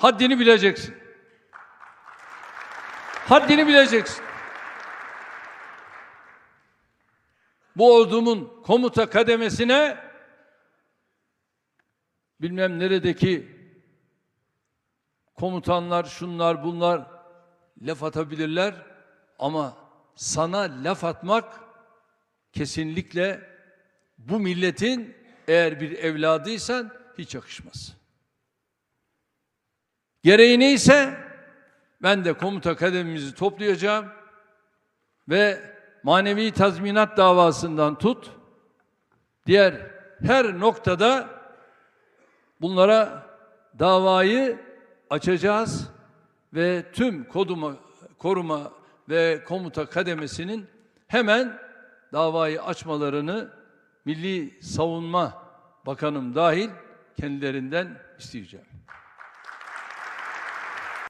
Haddini bileceksin. Haddini bileceksin. Bu ordumun komuta kademesine bilmem neredeki komutanlar, şunlar, bunlar laf atabilirler ama sana laf atmak kesinlikle bu milletin eğer bir evladıysan hiç yakışmaz. Gereği neyse ben de komuta kademimizi toplayacağım ve manevi tazminat davasından tut diğer her noktada bunlara davayı açacağız ve tüm koduma, koruma ve komuta kademesinin hemen davayı açmalarını Milli Savunma Bakanım dahil kendilerinden isteyeceğim.